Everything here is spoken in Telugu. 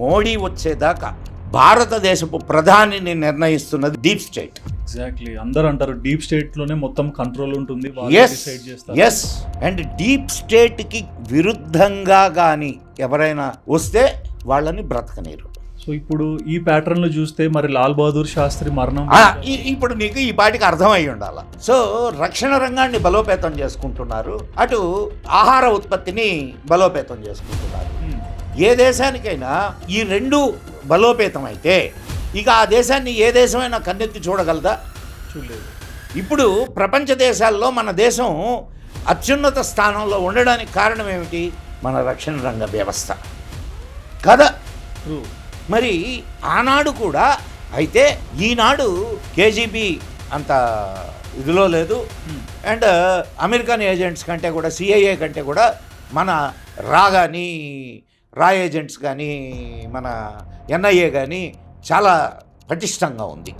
మోడీ వచ్చేదాకా భారతదేశపు ప్రధానిని నిర్ణయిస్తున్నది డీప్ స్టేట్. ఎగ్జాక్ట్లీ అందరూ అంటారు డీప్ స్టేట్లోనే మొత్తం కంట్రోల్ ఉంటుంది. ఎస్ అండ్ డీప్ స్టేట్కి విరుద్ధంగా కానీ ఎవరైనా వస్తే వాళ్ళని బ్రతకనీరు. సో ఇప్పుడు ఈ ప్యాటర్న్లో చూస్తే మరి లాల్ బహదూర్ శాస్త్రి మరణం ఇప్పుడు నీకు ఈ పాటికి అర్థమై ఉండాల? సో రక్షణ రంగాన్ని బలోపేతం చేసుకుంటున్నారు. అటు ఆహార ఉత్పత్తిని బలోపేతం చేసుకుంటున్నారు. ఏ దేశానికైనా ఈ రెండు బలోపేతం అయితే ఇక ఆ దేశాన్ని ఏ దేశమైనా కన్నెత్తి చూడగలదా? చూడలేదు. ఇప్పుడు ప్రపంచ దేశాల్లో మన దేశం అత్యున్నత స్థానంలో ఉండడానికి కారణం ఏమిటి? మన రక్షణ రంగ వ్యవస్థ. కదా? మరి ఆనాడు కూడా అయితే ఈనాడు కేజీబీ అంత ఇదిలో లేదు. అండ్ అమెరికన్ ఏజెంట్స్ కంటే కూడా సిఐఏ కంటే కూడా మన రా కానీ రా ఏజెంట్స్ కానీ మన ఎన్ఐఏ కానీ చాలా పటిష్టంగా ఉంది.